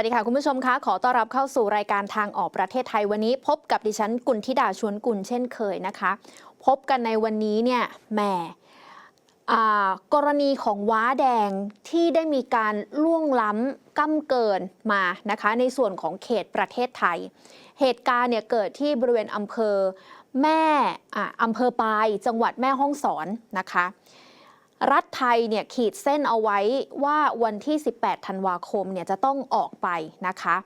วัสดีค่ะ คุณผู้ชมคะขอต้อนรับเข้าสู่รายการทางออกประเทศไทยวันนี้ พบกับดิฉันกุลธิดาชวนกุลเช่นเคยนะคะ พบกันในวันนี้เนี่ยแหมอ่ากรณีของว้าแดงที่ได้มีการล่วงล้ำก้ำเกินมานะคะ ในส่วนของเขตประเทศไทย เหตุการณ์เนี่ยเกิดที่บริเวณอำเภอแม่ออำเภอปายจังหวัดแม่ฮ่องสอนนะคะ รัฐไทยเนี่ยขีดเส้นเอาไว้ว่าวันที่ 18 ธันวาคมเนี่ยจะต้องออกไปนะคะ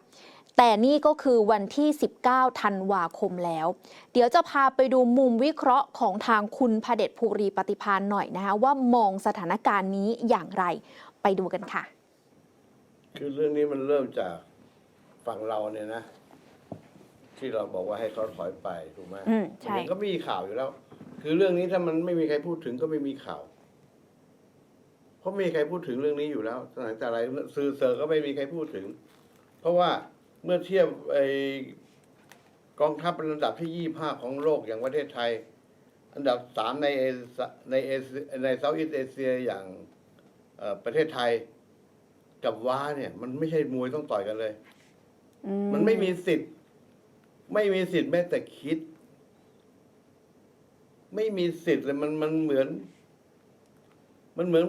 แต่นี่ก็คือวันที่ 19 ธันวาคมแล้ว เดี๋ยวจะพาไปดูมุมวิเคราะห์ของทางคุณพเดชภูรีปฏิพานหน่อยนะคะว่ามองสถานการณ์นี้อย่างไรไปดูกันค่ะ คือเรื่องนี้มันเริ่มจากฝั่งเราเนี่ยนะ ที่เราบอกว่าให้เขาถอยไปถูกไหมอืมใช่ มันก็มีข่าวอยู่แล้ว คือเรื่องนี้ถ้ามันไม่มีใครพูดถึงก็ไม่มีข่าว เพราะไม่มีใครพูดถึงเรื่องนี้อยู่แล้วตั้งแต่อะไรสื่อเสอร์ก็ไม่มีใครพูดถึง เพราะว่าเมื่อเทียบไอกองทัพเป็นอันดับที่ยี่ห้าของโลกอย่างประเทศไทย อันดับสามในเอเชียในเอเชียในเซาท์อีสเอเชียอย่างเอ่อประเทศไทยกับว้าเนี่ย มันไม่ใช่มวยต้องต่อยกันเลยอืมันไม่มีสิทธิ์ ไม่มีสิทธิ์แม้แต่คิด ไม่มีสิทธิ์เลยมันมันเหมือน มันเหมือน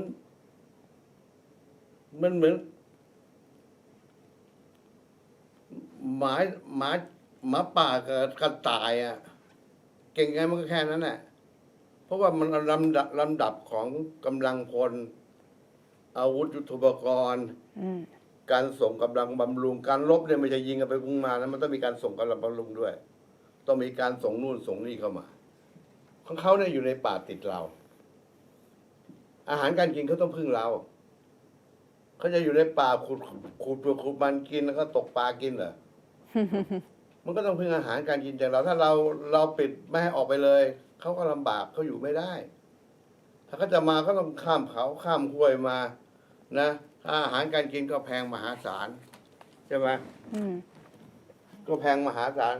มันเหมือน หมาหมาหมาป่ากับกระต่ายอะ เก่งไงมันก็แค่นั้นแหละเพราะว่ามันลำดับลำดับของกำลังพลอาวุธยุทโธปกรณ์อืมการส่งกำลังบำรุงการลบเนี่ยไม่ใช่ยิงกันไปพุ่งมานะมันต้องมีการส่งกำลังบำรุงด้วย ต้องมีการส่งนู่นส่งนี่เข้ามาของเขาเนี่ยอยู่ในป่าติดเรา อาหารการกินเขาต้องพึ่งเรา เขาจะอยู่ในป่าขุดขุดตัวขุดมันกินแล้วก็ตกปลากินเหรอ มันก็ต้องพึ่งอาหารการกินจากเรา ถ้าเราเราปิดไม่ให้ออกไปเลย เขาก็ลำบากเขาอยู่ไม่ได้ ถ้าเขาจะมาก็ต้องข้ามเขาข้ามห้วยมา นะถ้าอาหารการกินก็แพงมหาศาลใช่ไหมอืมก็แพงมหาศาล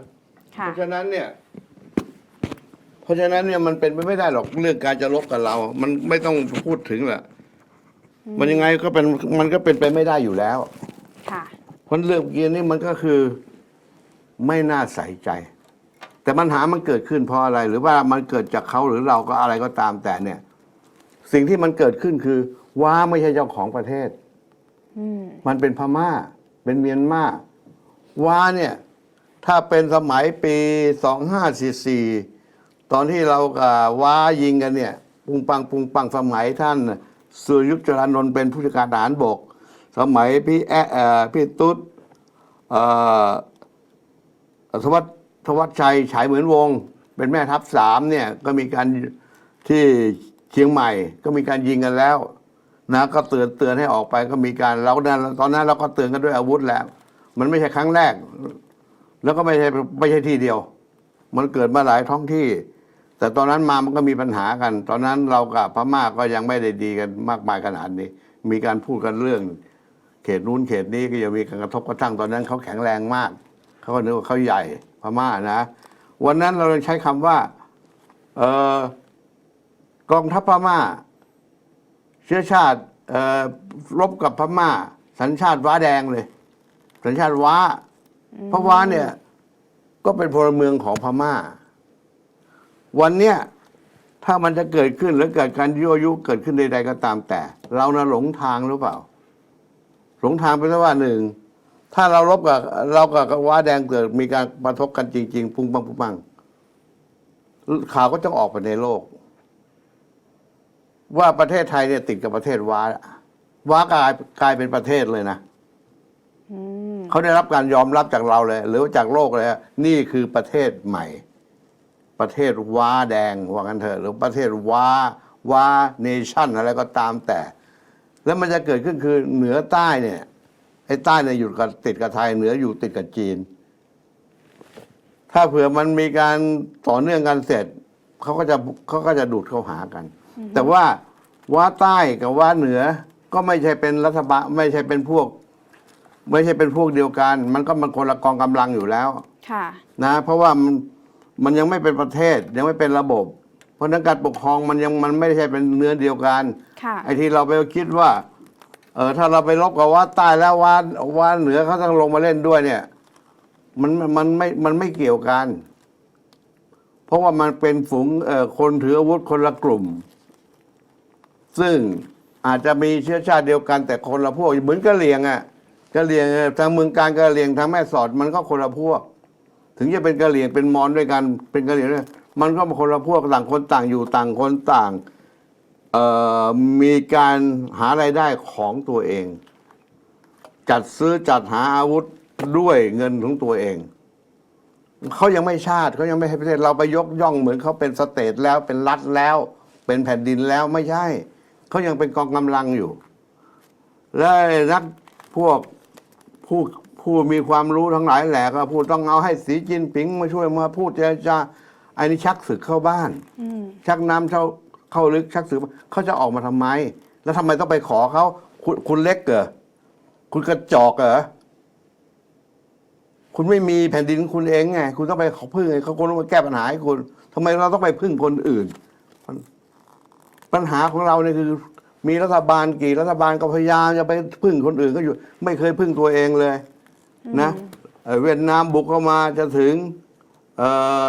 ค่ะเพราะฉะนั้นเนี่ย เพราะฉะนั้นเนี่ยมันเป็นไปไม่ได้หรอกเรื่องการจะลบกับเรา มันไม่ต้องพูดถึงแหละ มันยังไงก็เป็นมันก็เป็นไปไม่ได้อยู่แล้ว ค่ะ เพราะเรื่องเกียร์นี่มันก็คือไม่น่าใส่ใจ แต่ปัญหามันเกิดขึ้นเพราะอะไร หรือว่ามันเกิดจากเขาหรือเราก็อะไรก็ตามแต่เนี่ย สิ่งที่มันเกิดขึ้นคือว้าไม่ใช่เจ้าของประเทศ อืม มันเป็นพม่า เป็นเมียนมาว้าเนี่ย ถ้าเป็นสมัยปีสองห้าสี่สี่ตอนที่เรากับว้ายิงกันเนี่ย ปุงปังปุงปังสมัยท่าน สุรยุทธจรานนท์เป็นผู้จัดการทหารบก สมัยพี่แอะเอ่อพี่ตุ๊ดอ่อทวัชทวัชชัยฉายเหมือนวง เป็นแม่ทัพสามเนี่ยก็มีการที่เชียงใหม่ ก็มีการยิงกันแล้วนะก็เตือนเตือนให้ออกไปก็มีการเราเนี่ยตอนนั้นเราก็เตือนกันด้วยอาวุธแล้ว มันไม่ใช่ครั้งแรก แล้วก็ไม่ใช่ไม่ใช่ที่เดียว มันเกิดมาหลายท้องที่ แต่ตอนนั้นมามันก็มีปัญหากัน ตอนนั้นเรากับพม่าก็ยังไม่ได้ดีกันมากมายขนาดนี้ มีการพูดกันเรื่อง เขตนู้นเขตนี้ก็ยังมีการกระทบกระทั่งตอนนั้นเขาแข็งแรงมาก เขาก็นึกว่าเขาใหญ่พม่านะ วันนั้นเราใช้คำว่า เออกองทัพพม่า เชื้อชาติเออรบกับพม่า สัญชาติว้าแดงเลย สัญชาติว้าเพราะว้าเนี่ย ก็เป็นพลเมืองของพม่า วันเนี้ยถ้ามันจะเกิดขึ้นหรือเกิดการยั่วยุเกิดขึ้นใด ๆ ก็ตามแต่ เรานะหลงทางหรือเปล่า หลงทางเป็นว่าหนึ่งถ้าเรารบกับเรากับว้าแดงเกิดมีการประทบกันจริงๆปุ้งปังปุ้งปังข่าวก็ต้องออกไปในโลก ว่าประเทศไทยเนี่ยติดกับประเทศว้าว้ากลายกลายเป็นประเทศเลยนะอืมเขาได้รับการยอมรับจากเราเลย หรือว่าจากโลกเลยนี่คือประเทศใหม่ ประเทศว้าแดงว่ากันเถอะหรือประเทศว้าว้าเนชั่นอะไรก็ตามแต่ แล้วมันจะเกิดขึ้นคือเหนือใต้เนี่ยไอ้ใต้เนี่ยอยู่กับติดกับไทยเหนืออยู่ติดกับจีน ถ้าเผื่อมันมีการต่อเนื่องกันเสร็จเขาก็จะเขาก็จะดูดเข้าหากัน แต่ว่าว้าใต้กับว้าเหนือก็ไม่ใช่เป็นรัฐบาลไม่ใช่เป็นพวก ไม่ใช่เป็นพวกเดียวกัน มันก็มันคนละกองกำลังอยู่แล้วค่ะนะ เพราะว่ามัน มันยังไม่เป็นประเทศยังไม่เป็นระบบ เพราะฉะนั้นการปกครองมันยังมันไม่ใช่เป็นเนื้อเดียวกันค่ะไอ้ที่เราไปคิดว่าเออถ้าเราไปลบกับว่าใต้แล้วว่าว่าเหนือเขาต้องลงมาเล่นด้วยเนี่ย มันมันไม่มันไม่เกี่ยวกัน เพราะว่ามันเป็นฝูงเอ่อคนถืออาวุธคนละกลุ่ม ซึ่งอาจจะมีเชื้อชาติเดียวกันแต่คนละพวกเหมือนกะเหรี่ยงอะกะเหรี่ยงเอ่อทางเมืองการกะเหรี่ยงทางแม่สอดมันก็คนละพวก ถึงจะเป็นกะเหรี่ยงเป็นมอญด้วยกันเป็นกะเหรี่ยงด้วยมันก็คนละพวกต่างคนต่างอยู่ต่างคนต่างมีการหารายได้ของตัวเอง จัดซื้อจัดหาอาวุธด้วยเงินของตัวเองเขายังไม่ชาติเขายังไม่ให้ประเทศเราไปยกย่องเหมือนเขาเป็นสเตทแล้วเป็นรัฐแล้ว เป็นแผ่นดินแล้วไม่ใช่เขายังเป็นกองกำลังอยู่ และนักพวกผู้ ผู้มีความรู้ทั้งหลายแหละก็พูดต้องเอาให้สีจินผิงมาช่วยมาพูดเจรจาไอ้นี่ชักศึกเข้าบ้านอืมชักน้ำเข้าเข้าลึกชักสืบเขาจะออกมาทำไม แล้วทำไมต้องไปขอเขาคุณคุณเล็กเหรอคุณกระจอกเหรอคุณไม่มีแผ่นดินของคุณเองไง คุณต้องไปขอพึ่งไงเขาคนต้องมาแก้ปัญหาให้คุณทำไมเราต้องไปพึ่งคนอื่น ปัญหาของเราเนี่ยคือ มีรัฐบาลกี่รัฐบาลก็พยายามจะไปพึ่งคนอื่นก็อยู่ ไม่เคยพึ่งตัวเองเลย นะเอ่อเวียดนามบุกเข้ามาจะถึงเอ่อ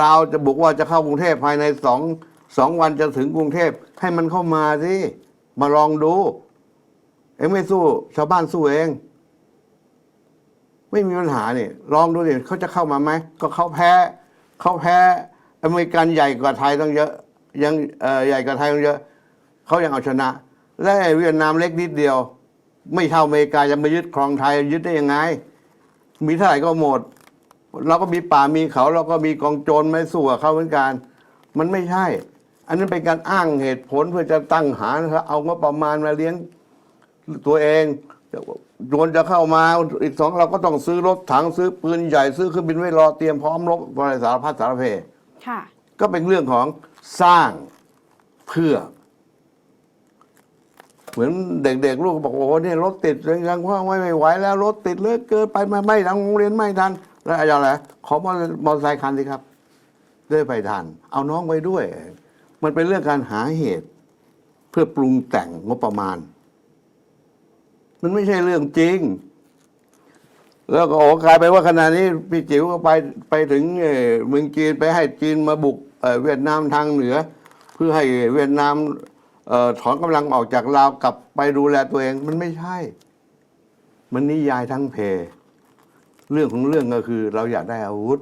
ลาวจะบุกว่าจะเข้ากรุงเทพภายในสองสองวันจะถึงกรุงเทพให้มันเข้ามาสิมาลองดู เอ็งไม่สู้ ชาวบ้านสู้เอง ไม่มีปัญหาเนี่ยลองดูดิเขาจะเข้ามาไหมก็เขาแพ้เขาแพ้ อเมริกันใหญ่กว่าไทยต้องเยอะ ยังเอ่อใหญ่กว่าไทยต้องเยอะเขายังเอาชนะ และไอ้เวียดนามเล็กนิดเดียว ไม่เท่าอเมริกาจะมายึดครองไทยยึดได้ยังไง มีเท่าไหร่ก็หมด เราก็มีป่ามีเขา เราก็มีกองโจรไม่สู้กับเขาเหมือนกัน มันไม่ใช่ อันนั้นเป็นการอ้างเหตุผลเพื่อจะตั้งหารเอางบประมาณมาเลี้ยงตัวเองโจรจะเข้ามาอีกสองเราก็ต้องซื้อรถถังซื้อปืนใหญ่ซื้อเครื่องบินไว้รอเตรียมพร้อมรบอะไรสารพัดสารเพค่ะ ก็เป็นเรื่องของสร้างเพื่อ เหมือนเด็กๆลูกบอกโอ้โหเนี่ยรถติดยังว่าไม่ไม่ไหวแล้วรถติดเลือเกินไปมาไม่ทันโรงเรียนไม่ทันแล้วอะไรอะไรขอมอเตอร์ไซค์คันสิครับได้ไปทันเอาน้องไว้ด้วย มันเป็นเรื่องการหาเหตุ เพื่อปรุงแต่งงบประมาณ มันไม่ใช่เรื่องจริง แล้วก็โอ้กลายไปว่าขณะนี้พี่จิ๋วก็ไปไปถึงเมืองจีนไปให้จีนมาบุกเวียดนามทางเหนือ เพื่อให้เวียดนาม ออถอนกำลังออกจากลาวกลับไปดูแลตัวเองมันไม่ใช่ มันนิยายทั้งเพ เรื่องของเรื่องก็คือ เราอยากได้อาวุธ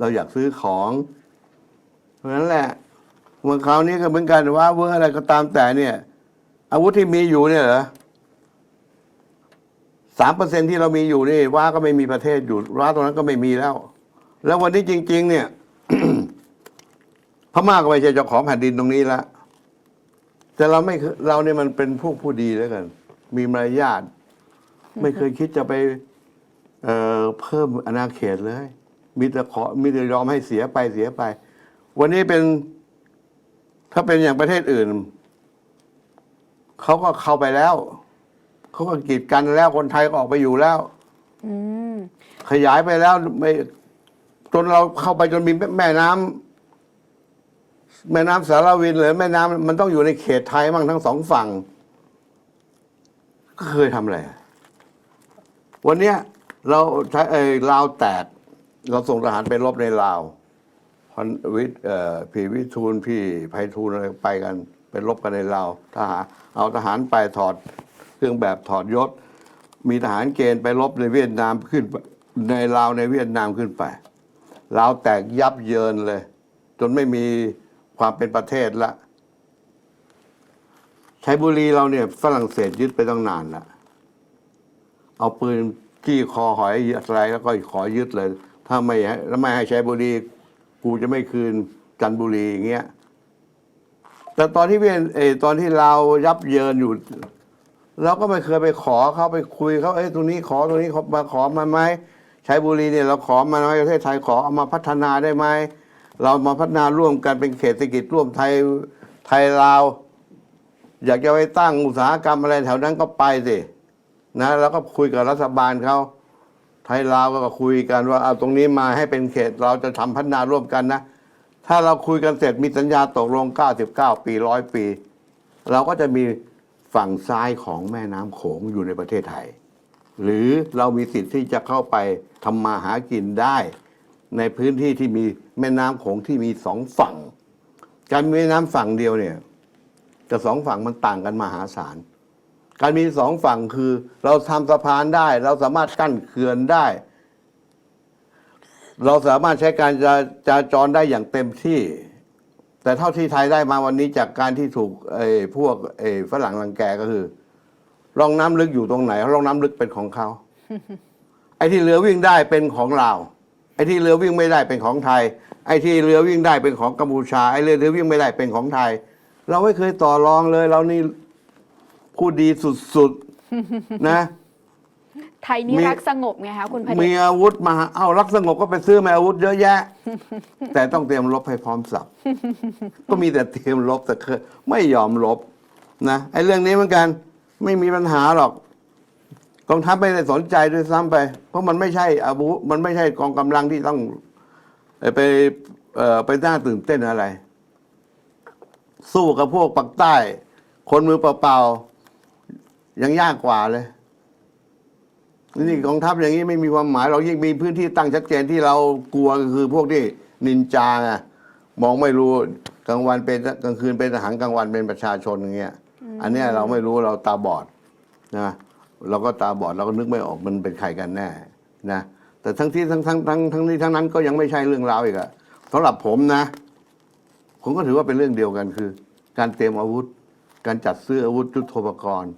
เราอยากซื้อของ เพราะฉะนั้นแหละเมื่อคราวนี้ก็เหมือนกันว่าเวอร์อะไรก็ตามแต่เนี่ย อาวุธที่มีอยู่เนี่ยเหรอสามเปอร์เซ็นที่เรามีอยู่นี่ว่าก็ไม่มีประเทศอยู่ว่าตรงนั้นก็ไม่มีแล้ว แล้ววันนี้จริง ๆ เนี่ยพม่าก็ไม่ใช่เจ้าของแผ่นดินตรงนี้ละ แต่เราไม่เคยเราเนี่ยมันเป็นพวกผู้ดีแล้วกัน มีมารยาทไม่เคยคิดจะไปเอ่อเพิ่มอาณาเขตเลย มีแต่ขอมีแต่ยอมให้เสียไปเสียไป วันนี้เป็น ถ้าเป็นอย่างประเทศอื่นเขาก็เข้าไปแล้วเขาก็กีดกันแล้วคนไทยก็ออกไปอยู่แล้วอืมขยายไปแล้วไม่จนเราเข้าไปจนมีแม่น้ำ แม่น้ำสารวินหรือแม่น้ำมันต้องอยู่ในเขตไทยมั่งทั้งสองฝั่ง ก็เคยทำอะไร วันเนี้ยเราใช้เออลาวแตก เราส่งทหารไปรบในลาวพันวิทย์เอ่อพี่วิทูลพี่ไพฑูรย์อะไรไปกันไปรบกันในลาวทหารเอาทหารไปถอดเครื่องแบบถอดยศ มีทหารเกณฑ์ไปรบในเวียดนามขึ้นในลาวในเวียดนามขึ้นไปลาวแตกยับเยินเลย จนไม่มี ความเป็นประเทศละชัยบุรีเราเนี่ยฝรั่งเศสยึดไปตั้งนานละเอาปืนจี้คอหอยอะไรแล้วก็ขอยึดเลย ถ้าไม่แล้วไม่ให้ชัยบุรี กูจะไม่คืนจันบุรีอย่างเงี้ยแต่ตอนที่เวียนเอตอนที่เรายับเยินอยู่เราก็ไม่เคยไปขอเขาไปคุยเขาเอ้ยตรงนี้ขอตรงนี้มาขอมาไหมใช้บุรีเนี่ยเราขอมาไหมประเทศไทยขอเอามาพัฒนาได้ไหม เรามาพัฒนาร่วมกันเป็นเขตเศรษฐกิจร่วมไทยไทยลาว อยากจะไปตั้งอุตสาหกรรมอะไรแถวนั้นก็ไปสินะแล้วก็คุยกับรัฐบาลเขาไทยลาวก็คุยกันว่าเอาตรงนี้มาให้เป็นเขตเราจะทำพัฒนาร่วมกันนะ ถ้าเราคุยกันเสร็จมีสัญญาตกลง 99 ปีร้อยปี เราก็จะมีฝั่งซ้ายของแม่น้ำโขงอยู่ในประเทศไทย หรือเรามีสิทธิ์ที่จะเข้าไปทำมาหากินได้ ในพื้นที่ที่มี แม่น้ำโขงที่มีสองฝั่ง การมีแม่น้ำฝั่งเดียวเนี่ยกับสองฝั่งมันต่างกันมหาศาลการมีสองฝั่งคือ เราทำสะพานได้ เราสามารถกั้นเขื่อนได้ เราสามารถใช้การจราจราจรได้อย่างเต็มที่ แต่เท่าที่ไทยได้มาวันนี้จากการที่ถูกไอ้พวกไอ้ฝรั่งรังแกก็คือร่องน้ำลึกอยู่ตรงไหนร่องน้ำลึกเป็นของเขาไอ้ที่เรือวิ่งได้เป็นของเรา ไอ้ที่เรือวิ่งไม่ได้เป็นของไทย ไอ้ที่เรือวิ่งได้เป็นของกัมพูชา ไอ้เรือเรือวิ่งไม่ได้เป็นของไทย เราไม่เคยต่อรองเลย เรานี่พูดดีสุดๆ นะ ไทยนี่มี รักสงบไงคะคุณพเดมีชอาวุธมาเอารักสงบก็ไปซื้อมาอาวุธเยอะแยะ แต่ต้องเตรียมรบให้พร้อมสับ ก็มีแต่เตรียมรบแต่คือไม่ยอมรบนะไอ้เรื่องนี้เหมือนกัน ไม่มีปัญหาหรอกก องทัพไม่ได้สนใจด้วยซ้ำไป เพราะมันไม่ใช่อาวุธมันไม่ใช่กองกำลังที่ต้องไปไปน่าตื่นเต้นอะไร สู้กับพวกปักใต้ คนมือเปล่าๆยังยากกว่าเลยนี่กองทัพอย่างนี้ไม่มีความหมาย เรายิ่งมีพื้นที่ตั้งชัดเจนที่เรากลัวก็คือพวกที่นินจาไงมองไม่รู้กลางวันเป็นกลางคืนเป็นทหารกลางวันเป็นประชาชนอย่างเงี้ยอันนี้เราไม่รู้เราตาบอดนะ เราก็ตาบอดเราก็นึกไม่ออกมันเป็นใครกันแน่นะแต่ทั้งที่ทั้งทั้งทั้งทั้งนี้ทั้งนั้นก็ยังไม่ใช่เรื่องราวอีกอะสำหรับผมนะ ผมก็ถือว่าเป็นเรื่องเดียวกันคือ การเตรียมอาวุธ การจัดซื้ออาวุธยุทโธปกรณ์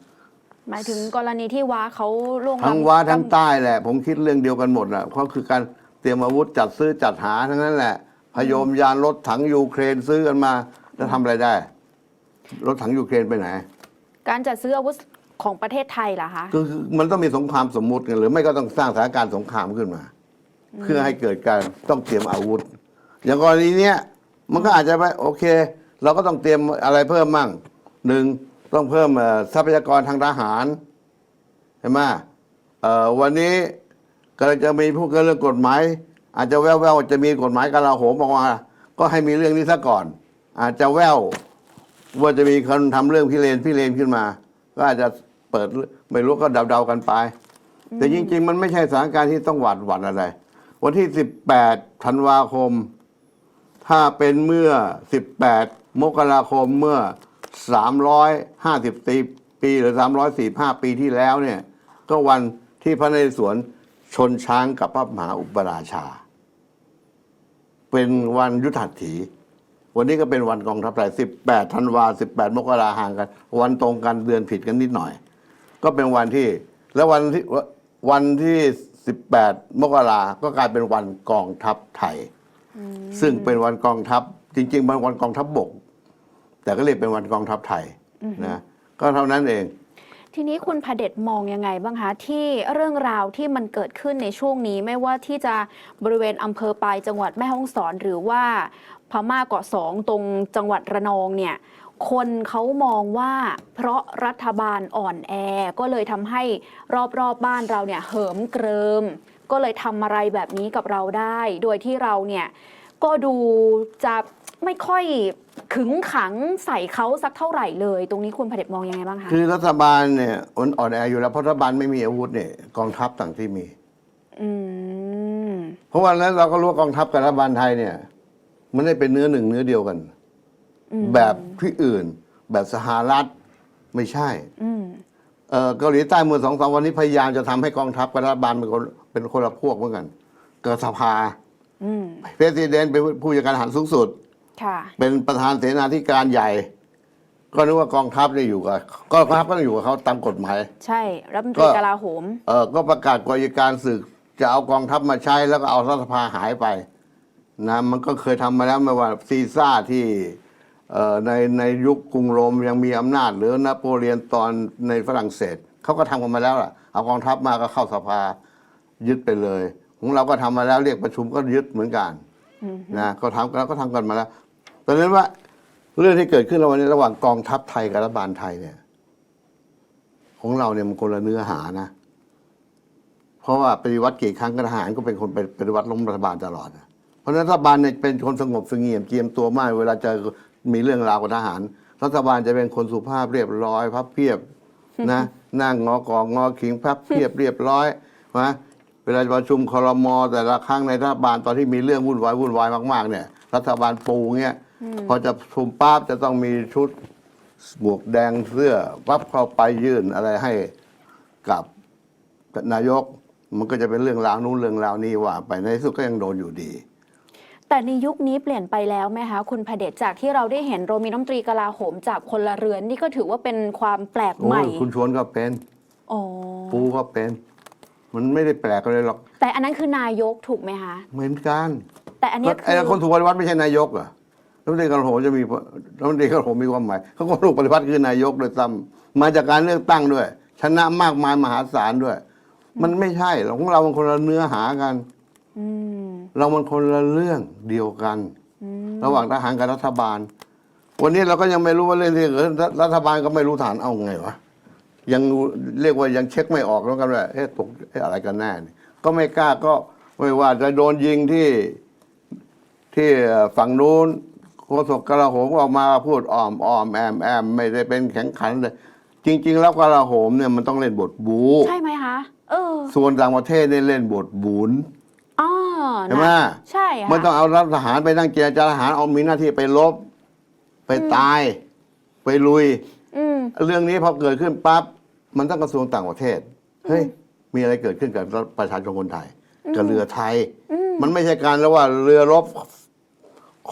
หมายถึงกรณีที่ว้าเขาล่วงทั้งล้ำว้าทั้งกำใต้แหละ ผมคิดเรื่องเดียวกันหมดอะเพราะคือการเตรียมอาวุธจัดซื้อจัดหาทั้งนั้นแหละ พยมยานรถถังยูเครนซื้อกันมา แล้วทำอะไรได้ รถถังยูเครนไปไหน การจัดซื้ออาวุธ ของประเทศไทยเหรอคะคือคือมันต้องมีสงครามสมมุติกันหรือไม่ก็ต้องสร้างสถานการณ์สงครามขึ้นมา เพื่อให้เกิดการต้องเตรียมอาวุธ อย่างกรณีเนี้ยมันก็อาจจะไปโอเค เราก็ต้องเตรียมอะไรเพิ่มมั่งหนึ่งต้องเพิ่มเอ่อทรัพยากรทางทหารใช่ไหมเอ่อวันนี้กำลังจะมีพูดกันเรื่องกฎหมาย อาจจะแว่วๆจะมีกฎหมายกลาโหมออกมาก็ให้มีเรื่องนี้ซะก่อน อาจจะแว่วว่าจะมีคนทำเรื่องพิเรนพิเรนขึ้นมา ก็อาจจะเปิดไม่รู้ก็เดาๆกันไป แต่จริง ๆ มันไม่ใช่สถานการณ์ที่ต้องหวาดหวั่นอะไร วันที่ 18ธันวาคม ถ้าเป็นเมื่อ 18 มกราคมเมื่อ 350ปีหรือ 345 ปีที่แล้วเนี่ย ก็วันที่พระนเรศวรชนช้างกับพระมหาอุปราชา เป็นวันยุทธหัตถี วันนี้ก็เป็นวันกองทัพไทย18ธันวา18 มกราห่างกัน วันตรงกันเดือนผิดกันนิดหน่อย ก็เป็นวันที่ แล้ววันที่วันที่ 18 มกราก็กลายเป็นวันกองทัพไทย ซึ่งเป็นวันกองทัพจริงๆมันวันกองทัพบบก แต่ก็เรียกเป็นวันกองทัพไทยนะก็เท่านั้นเองทีนี้คุณพเดชมองยังไงบ้างคะที่เรื่องราวที่มันเกิดขึ้นในช่วงนี้ ไม่ว่าที่จะบริเวณอำเภอปลายจังหวัดแม่ฮ่องสอนหรือว่า พม่าเกาะสองตรงจังหวัดระนองเนี่ยคนเขามองว่าเพราะรัฐบาลอ่อนแอ ก็เลยทำให้รอบๆบบ้านเราเนี่ยเหิมเกริม ก็เลยทำอะไรแบบนี้กับเราได้ โดยที่เราเนี่ยก็ดูจะไม่ค่อยขึงขังใส่เขาสักเท่าไหร่เลย ตรงนี้คุณพเดชมองยังไงบ้างคะคือรัฐบาลเนี่ยมันอ่อนแออยู่แล้วเพราะรัฐบาลไม่มีอาวุธเนี่ยกองทัพต่างที่มี อืมเพราะวันนั้นเราก็รู้ว่ากองทัพกับรัฐบาลไทยเนี่ย มันได้เป็นเนื้อหนึ่งเนื้อเดียวกันอืมแบบที่อื่น แบบสหรัฐไม่ใช่อืมเอ่อเกาหลีใต้เมื่อสองสามวันนี้พยายามจะทำให้กองทัพกับรัฐบาลเป็นคนเป็นคนละพวกเหมือนกัน เกิดสภาอืมเพรสิดเนเป็นผู้จัดการทหารสูงสุดค่ะเป็นประธานเสนาธิการใหญ่ ก็นึกว่ากองทัพเนี่ยอยู่กับกองทัพก็ต้องอยู่กับเขาตามกฎหมาย ใช่รัฐมนตก็รีกลาโหมเออก็ประกาศกฎอัยการศึก จะเอากองทัพมาใช้แล้วก็เอารัฐสภาหายไป นะมันก็เคยทำมาแล้วไม่ว่าซีซ่าที่เอ่อในในยุคกรุงโรมยังมีอำนาจ หรือนโปเลียนตอนในฝรั่งเศสเขาก็ทำกันมาแล้วล่ะเอากองทัพมาก็เข้าสภายึดไปเลย ของเราก็ทำมาแล้วเรียกประชุมก็ยึดเหมือนกันอืมนะก็ทำแล้วก็ทำกันมาแล้วตอนนั้นว่าเรื่องที่เกิดขึ้นระหว่างนี้ระหว่างกองทัพไทยกับรัฐบาลไทยเนี่ยคของเราเนี่ยมันคนละเนื้อหานะ เพราะว่าปฏิวัติกี่ครั้งก็ทหารก็เป็นคนไปปฏิวัติล้มรัฐบาลตลอดนะ เพราะฉะนั้นรัฐบาลเนี่ยเป็นคนสงบสงเงียมเจียมตัวมาก เวลาเจอมีเรื่องราวกับทหาร รัฐบาลจะเป็นคนสุภาพเรียบร้อยพับเพียบนะนั่งงอกองงอขิงพับเพียบเรียบร้อยนะเวลาประชุมครมแต่ละครั้งในรัฐบาลตอนที่มีเรื่องวุ่นวายวุ่นวายมากๆ เนี่ย รัฐบาลปูเงี้ยพอจะประชุมปั๊บจะต้องมีชุดหมวกแดงเสื้อปั๊บเข้าไปยื่นอะไรให้กับนายก มันก็จะเป็นเรื่องราวนู้นเรื่องราวนี้ว่า ไปในที่สุดก็ยังโดนอยู่ดี แต่ในยุคนี้เปลี่ยนไปแล้วไหมคะคุณพเดชจากที่เราได้เห็นโรมีน้ำตรีกลาโหมจากคนละเรือนนี่ก็ถือว่าเป็นความแปลกใหม่ โอ้ยคุณชวนก็เป็นอ๋อปูก็เป็น มันไม่ได้แปลกอะไรหรอก แต่อันนั้นคือนายกถูกไหมคะ เหมือนกันแต่อันเนี้ยไอ้คือคนถูกปฏิวัติไม่ใช่นายกเหรอรัฐมนตรีกลาโหมจะมีรัฐมนตรีกลาโหมมีความหมายเขาก็ถูกปฏิวัติคือนายกโดยซ้ำมาจากการเลือกตั้งด้วย ชนะมากมายมหาศาลด้วย มันไม่ใช่หรอกของเรามันคนละเนื้อหากัน อืม เรามันคนละเรื่องเดียวกันอืมระหว่างทหารกับรัฐบาล วันนี้เราก็ยังไม่รู้ว่าเรื่องที่เกิดขึ้นรัฐบาลก็ไม่รู้ฐานเอาไงวะยังเรียกว่ายังเช็คไม่ออกแล้วกันว่าเอ๊ะตกเอ๊ะอะไรกันแน่นี่ก็ไม่กล้าก็ไม่ว่าจะโดนยิงที่ที่ฝั่งนู้นโฆษกกลาโหมก็ออกมาพูดอ้อมอ้อมแอมแอมไม่ได้เป็นแข็งขันเลยจริง ๆ แล้วกลาโหมเนี่ยมันต้องเล่นบทบู ใช่ไหมคะเออส่วนต่างประเทศเนี่ยเล่นบทบุญอ๋อ ใช่ไหมนะใช่ค่ะไม่ต้องเอารับทหารไปนั่งเจรจาทหารเอามีหน้าที่ไปลบ ไปตาย ไปลุยอืมเรื่องนี้พอเกิดขึ้นปั๊บมันต้องกระทรวงต่างประเทศเฮ้ยมีอะไรเกิดขึ้นกับประชาชนคนไทยกับเรือไทย มันไม่ใช่การแล้วว่าเรือรบ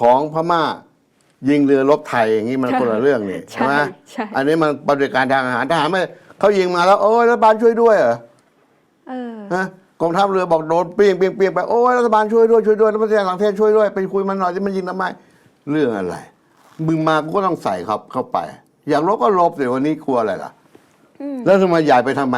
ของพม่า ยิงเรือรบไทยอย่างนี้มันใช่คนละเรื่องนี่ใช่ไหมใช่อันนี้มันปฏิบัติการทางอาหารทหารไม่เขายิงมาแล้ว โอ้ยรัฐบาลช่วยด้วยเหรอเออฮะ กองทัพเรือบอกโดนเปรี้ยงเปรี้ยงเปรี้ยงไปโอ้ยรัฐบาลช่วยด้วยช่วยด้วยรัฐบาลต่างประเทศช่วยด้วยไปคุยมันหน่อยที่มันยิงทำไมเรื่องอะไร มึงมากูก็ต้องใส่ครับเข้าไป อยากลบก็ลบสิวันนี้กลัวอะไรล่ะอืมแล้วทำไมใหญ่ไปทำไม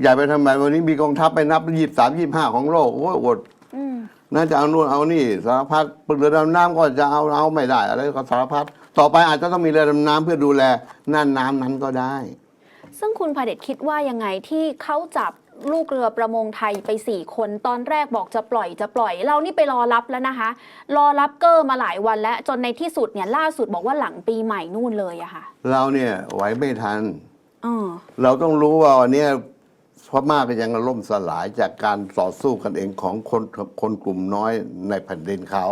ใหญ่ไปทำไม วันนี้มีกองทัพไปนับยี่สามยี่ห้าของโลกโอ้ยอดอืมน่าจะเอานู่นเอานี่สารพัดเรือดำน้ำก็จะเอาเอาไม่ได้ อะไรก็สารพัดต่อไปอาจจะต้องมีเรือดำน้ำเพื่อดูแลน่านน้ำนั้นก็ได้ ซึ่งคุณพเดชคิดว่ายังไงที่เขาจับ ลูกเรือประมงไทยไปสี่คน ตอนแรกบอกจะปล่อยจะปล่อย เรานี่ไปรอรับแล้วนะคะ รอรับเกอร์มาหลายวันแล้ว จนในที่สุดเนี่ยล่าสุดบอกว่าหลังปีใหม่นู่นเลยอะค่ะ เราเนี่ยไหวไม่ทันอ๋อเราต้องรู้ว่าวันนี้พม่าก็ยังล่มสลายจากการต่อสู้กันเองของคนคนกลุ่มน้อยในแผ่นดินเขา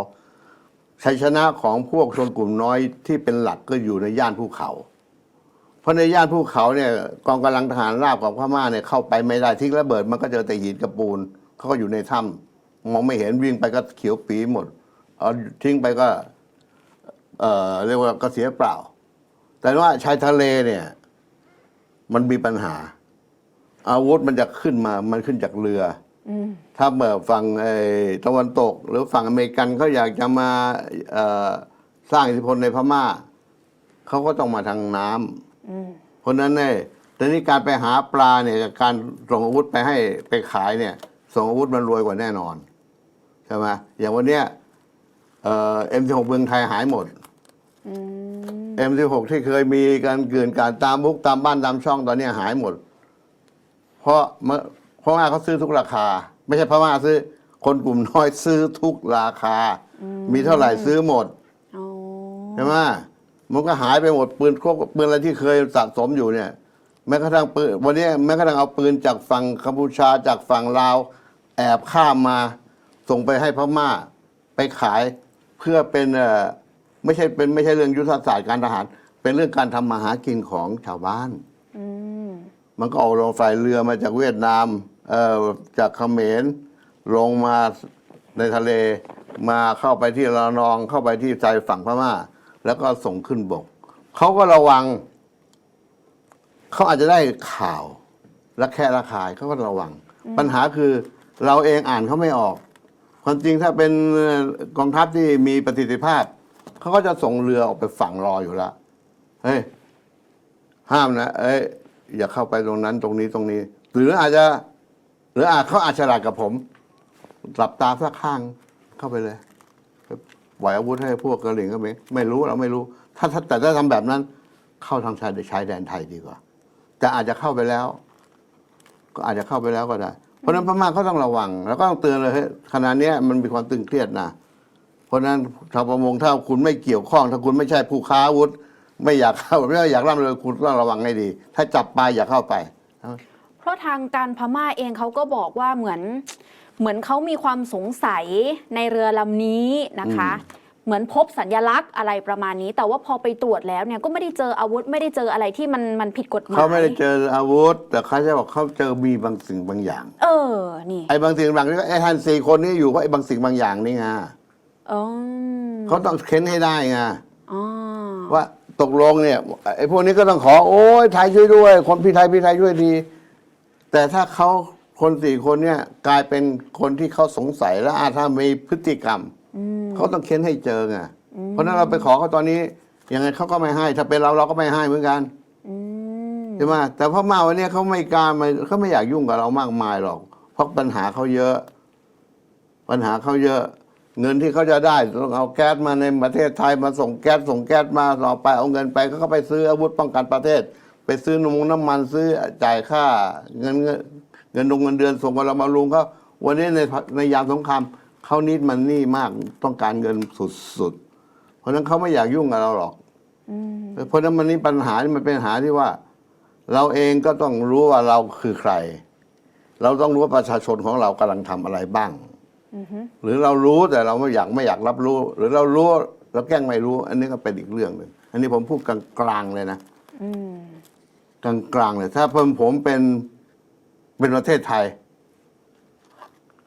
ชัยชนะของพวกชนกลุ่มน้อยที่เป็นหลักก็อยู่ในย่านภูเขา เพราะในย่านภูเขาเนี่ยกองกำลังทหารราบของพม่าเนี่ยเข้าไปไม่ได้ทิ้งระเบิดมันก็เจอแต่หินกับปูนเขาก็อยู่ในถ้ำมองไม่เห็นวิ่งไปก็เขียวปีหมดเอาทิ้งไปก็ เออเรียกว่าก็เสียเปล่า แต่ว่าชายทะเลเนี่ย มันมีปัญหา อาวุธมันจะขึ้นมา มันขึ้นจากเรืออถ้าเมื่อฝั่งไอ้ตะวันตก หรือฝั่งอเมริกันเขาอยากจะมาสร้างอิทธิพลในพม่าเขาก็ต้องมาทางน้ำ เพราะฉะนั้นเนี่ยตอนนี้การไปหาปลาเนี่ยกับการส่งอาวุธไปให้ไปขายเนี่ย ส่งอาวุธมันรวยกว่าแน่นอนใช่ไหมอย่างวันเนี้ยเอ็มสิบหกเมืองไทยหายหมดอืมเอ็มสิบหกที่เคยมีการเกลื่อนการตามบุกตามบ้านตามช่องตอนนี้หายหมด เพราะเมื่อเพราะว่าเขาซื้อทุกราคา ไม่ใช่พม่าซื้อ คนกลุ่มน้อยซื้อทุกราคา มีเท่าไหร่ซื้อหมดอ๋อใช่ไหม มันก็หายไปหมดปืนพวกปืนอะไรที่เคยสะสมอยู่เนี่ย แม้กระทั่งปืนวันนี้แม้กระทั่งเอาปืนจากฝั่งกัมพูชาจากฝั่งลาว แอบข้ามมาส่งไปให้พม่าไปขายเพื่อเป็นเอ่อไม่ใช่เป็นไม่ใช่เรื่องยุทธศาสตร์การทหาร เป็นเรื่องการทำมาหากินของชาวบ้านอืมมันก็ออกลงไฟเรือมาจากเวียดนามเอ่อจากเขมรลงมาในทะเลมาเข้าไปที่ระนองเข้าไปที่ใจฝั่งพม่า แล้วก็ส่งขึ้นบก เขาก็ระวัง เขาอาจจะได้ข่าวและแค่ระคายเขาก็ระวัง ปัญหาคือเราเองอ่านเขาไม่ออก ความจริงถ้าเป็นกองทัพที่มีประสิทธิภาพเขาก็จะส่งเรือออกไปฝั่งรออยู่แล้วเฮ้ยห้ามนะเอ้ยอย่าเข้าไปตรงนั้นตรงนี้ตรงนี้ หรืออาจจะ หรืออาจเขาอาจฉลาดกับผมหลับตาสักข้างเข้าไปเลย ปล่อยอาวุธให้พวกกระเหลี่ยงก็ไม่ไม่รู้เราไม่รู้ ถ้าแต่ถ้าทำแบบนั้น เข้าทางชายชายแดนไทยดีกว่า แต่อาจจะเข้าไปแล้ว ก็อาจจะเข้าไปแล้วก็ได้ เพราะนั้นพม่าเขาต้องระวัง แล้วก็ต้องเตือนเลยขณะนี้มันมีความตึงเครียดนะเพราะนั้นชาวประมงถ้าคุณไม่เกี่ยวข้อง ถ้าคุณไม่ใช่ผู้ค้าอาวุธ ไม่อยากเข้าไม่อยากร่ำเลยคุณต้องระวังให้ดี ถ้าจับปลาอย่าเข้าไป เพราะทางการพม่าเองเขาก็บอกว่าเหมือน เหมือนเขามีความสงสัยในเรือลำนี้นะคะ เหมือนพบสัญญลักษณ์อะไรประมาณนี้ แต่ว่าพอไปตรวจแล้วเนี่ยก็ไม่ได้เจออาวุธไม่ได้เจออะไรที่มันมันผิดกฎหมายเขาไม่ได้เจออาวุธ แต่เขาจะบอกเขาเจอมีบางสิ่งบางอย่าง เออนี่ไอ้บางสิ่งบางอย่างนี่ไอ้ท่านสี่คนนี้อยู่เพราะไอ้บางสิ่งบางอย่างนี่ไงอ๋อเขาต้องเค้นให้ได้ไงอ๋อว่าตกลงเนี่ยไอ้พวกนี้ก็ต้องขอ โอ้ยไทยช่วยด้วย คนพี่ไทยพี่ไทยช่วยทีแต่ถ้าเขา คนสี่คนเนี่ยกลายเป็นคนที่เขาสงสัยและอาจถ้ามีพฤติกรรมอืมเขาต้องเค้นให้เจอไงเพราะฉะนั้นเราไปขอเขาตอนนี้ยังไงเขาก็ไม่ให้ ถ้าเป็นเราเราก็ไม่ให้เหมือนกันอืมใช่ไหมแต่พม่าวันนี้เขาไม่กล้ามาเขาไม่อยากยุ่งกับเรามากมายหรอก เพราะปัญหาเขาเยอะ ปัญหาเขาเยอะ เงินที่เขาจะได้ต้องเอาแก๊สมาในประเทศไทยมาส่งแก๊สส่งแก๊สมาต่อไปเอาเงินไปเขาก็ไปซื้ออาวุธป้องกันประเทศ ไปซื้อนมน้ำมันซื้อจ่ายค่าเงิน เงินเงินดงเงินเดือนส่งกับเรามาลุงเขาวันนี้ในในยามสงครามเขานิดมันนี่มากต้องการเงินสุดๆ เพราะฉะนั้นเขาไม่อยากยุ่งกับเราหรอกอืมเพราะฉะนั้นมันนี่ปัญหานี่มันเป็นปัญหาที่ว่า เราเองก็ต้องรู้ว่าเราคือใคร เราต้องรู้ว่าประชาชนของเรากำลังทำอะไรบ้างอือฮึหรือเรารู้แต่เราไม่อยากไม่อยากรับรู้ หรือเรารู้เราแกล้งไม่รู้ อันนี้ก็เป็นอีกเรื่องหนึ่งอันนี้ผมพูดกลางๆเลยนะอืมกลางๆเลย ถ้าผมผมเป็น เป็นประเทศไทย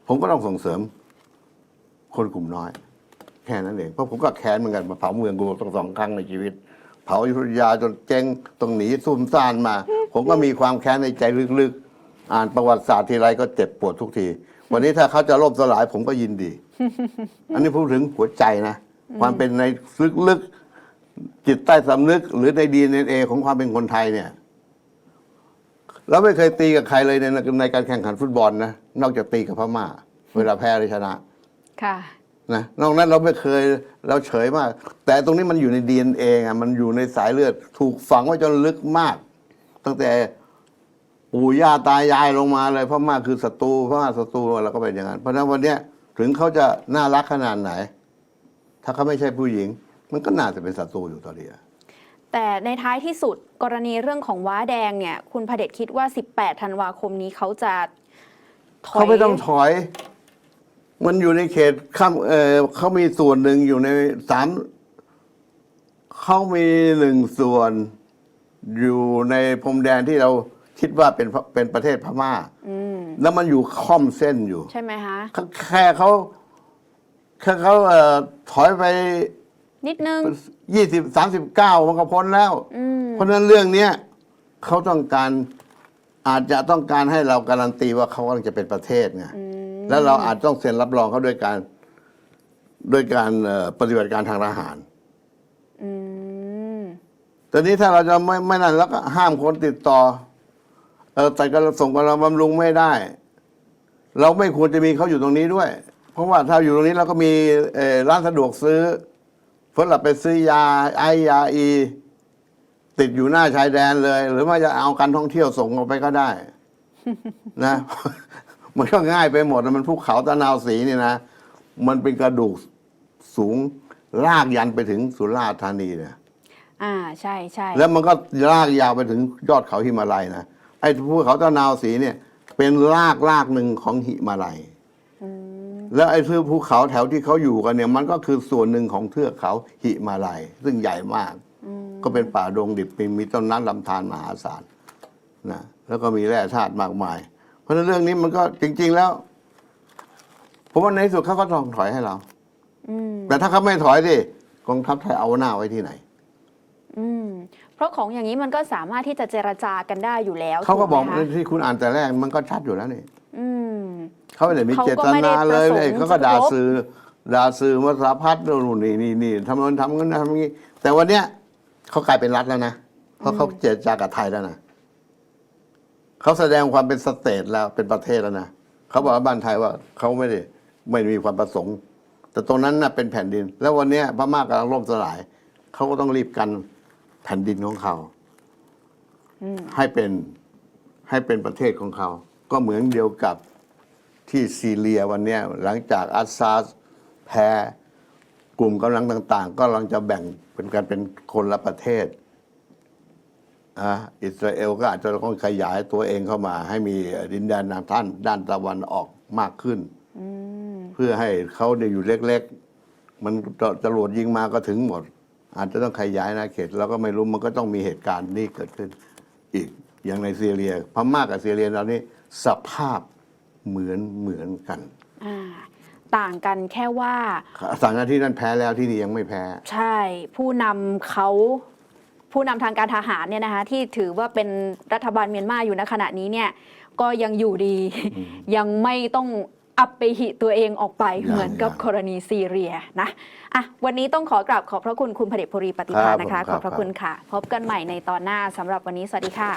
ผมก็ต้องส่งเสริม คนกลุ่มน้อย แค่นั้นเองเพราะผมก็แค้นเหมือนกันมาเผาเมืองกูต้งสองครั้งในชีวิต เผาอยุธยาจนเจ๊งต้องหนีซุ่มซ่านมา ผมก็มีความแค้นในใจลึกๆ อ่านประวัติศาสตร์ทีไรก็เจ็บปวดทุกที วันนี้ถ้าเขาจะล่มสลายผมก็ยินดี อันนี้พูดถึงหัวใจนะความเป็นในลึกๆจิตใต้สำนึกหรือในดีเอของความเป็นคนไทยเนี่ย เราไม่เคยตีกับใครเลยในในการแข่งขันฟุตบอลนะนอกจากตีกับพม่า เวลาแพ้หรือชนะค่ะนะนอกนั้นเราไม่เคยเราเฉยมาก แต่ตรงนี้มันอยู่ในดีเอ็นเองอะมันอยู่ในสายเลือด ถูกฝังไว้จนลึกมาก ตั้งแต่ปู่ย่าตายายลงมาเลยพม่าคือศัตรูพม่าศัตรูเราก็เป็นอย่างนั้นเพราะฉะนั้นวันเนี้ยถึงเขาจะน่ารักขนาดไหน ถ้าเขาไม่ใช่ผู้หญิง มันก็น่าจะเป็นศัตรูอยู่ตอนเดียว แต่ในท้ายที่สุดกรณีเรื่องของว้าแดงเนี่ย คุณพเดชคิดว่า 18 ธันวาคมนี้เขาจะถอยเขาไม่ต้องถอย มันอยู่ในเขตข้ามเออเขามีส่วนหนึ่งอยู่ในสามเขามีหนึ่งส่วนอยู่ในพรมแดนที่เราคิดว่าเป็นเป็นประเทศพม่าอืมแล้วมันอยู่ค่อมเส้นอยู่ ใช่ไหมคะแค่เขาแค่เขาเอ่อถอยไป นิดนึงยี่สิบสามสิบเก้ามันก็พ้นแล้ว อืมเพราะฉะนั้นเรื่องเนี้ยเขาต้องการอาจจะต้องการให้เราการันตีว่าเขากำลังจะเป็นประเทศไงอืมแล้วเราอาจต้องเซ็นรับรองเขาด้วยการด้วยการเอ่อปฏิบัติการทางทหาร อืมตอนนี้ถ้าเราจะไม่ไม่นั่นแล้วก็ห้ามคนติดต่อ เออแต่ก็ส่งกำลังบำรุงไม่ได้ เราไม่ควรจะมีเขาอยู่ตรงนี้ด้วย เพราะว่าถ้าอยู่ตรงนี้เราก็มีเอ่อร้านสะดวกซื้อ เพื่อเราไปซื้อยาไอยาอี ติดอยู่หน้าชายแดนเลย หรือว่าจะเอาการท่องเที่ยวส่งออกไปก็ได้ นะ มันก็ง่ายไปหมดมันภูเขาตะนาวสีนี่นะ มันเป็นกระดูกสูงลากยันไปถึงสุราษฎร์ธานีเนี่ยอ่าใช่ใช่แล้วมันก็ลากยาวไปถึงยอดเขาหิมาลัยนะไอ้ภูเขาตะนาวสีเนี่ย เป็นลากลากหนึ่งของหิมาลัยอืม แล้วไอ้ทือภูเขาแถวที่เขาอยู่กันเนี่ยมันก็คือส่วนหนึ่งของเทือกเขาหิมาลัย ซึ่งใหญ่มากอืมก็เป็นป่าดงดิบมีมีต้นน้ำลำธารมหาศาลนะแล้วก็มีแร่ธาตุมากมาย เพราะฉะนั้นเรื่องนี้มันก็จริง ๆ แล้วผมว่าในที่สุดเขาก็ต้องถอยให้เราอืมแต่ถ้าเขาไม่ถอยดิกองทัพไทยเอาหน้าไว้ที่ไหนอืมเพราะของอย่างนี้มันก็สามารถที่จะเจรจากันได้อยู่แล้วเขาก็บอกถูไหมคะที่คุณอ่านแต่แรกมันก็ชัดอยู่แล้วนี่ อืม เขาไม่ได้มีเขาเจก็ตไม่ได้นาเลยประสงค์เลยเขาก็จะด่าลบสื่อด่าสื่อมาสารพัดนู่นนี่นี่นี่ทำนั้นทำงั้นทำงี้ แต่วันเนี้ยเขากลายเป็นรัฐแล้วนะเพราะเขาเจรจากับไทยแล้วนะเขาแสดงความเป็นสเตทแล้วเป็นประเทศแล้วนะเขาบอกว่าบ้านไทยว่าเขาไม่ได้ไม่ได้มีความประสงค์ แต่ตรงนั้นน่ะเป็นแผ่นดิน แล้ววันเนี้ยพม่ากำลังล่มสลายเขาก็ต้องรีบกันแผ่นดินของเขาอืมให้เป็นให้เป็นประเทศของเขา ก็เหมือนเดียวกับที่ซีเรียวันเนี้ยหลังจากอัสซาดแพ้กลุ่มกำลังต่าง ๆ ก็กำลังจะแบ่งเป็นกันเป็นคนละประเทศอะอิสราเอลก็อาจจะต้องขยายตัวเองเข้ามา ให้มีดินแดนทางท่านด้านตะวันออกมากขึ้นอืมเพื่อให้เขาได้อยู่เล็ก ๆ มันจะจรวดยิงมาก็ถึงหมด อาจจะต้องขยายนาเขตเราก็ไม่รู้มันก็ต้องมีเหตุการณ์นี้เกิดขึ้น อีกอย่างในซีเรียพม่ากับซีเรียตอนนี้ สภาพเหมือนเหมือนกันอ่าต่างกันแค่ว่าสั่งหน้าที่นั่นแพ้แล้วที่นี่ยังไม่แพ้ ใช่ผู้นำเขาผู้นำทางการทหารเนี่ยนะคะที่ถือว่าเป็นรัฐบาลเมียนมาอยู่ณขณะนี้เนี่ยก็ยังอยู่ดี ยังไม่ต้องอัปไปหิตัวเองออกไปยังเหมือนกับยังกรณีซีเรียนะอะวันนี้ต้องขอกราบขอบพระคุณคุณพเดชพรีปฏิภาณนะคะครับผมขอบพระครับคุณค่ะ พบกันใหม่ในตอนหน้าสำหรับวันนี้สวัสดีค่ะ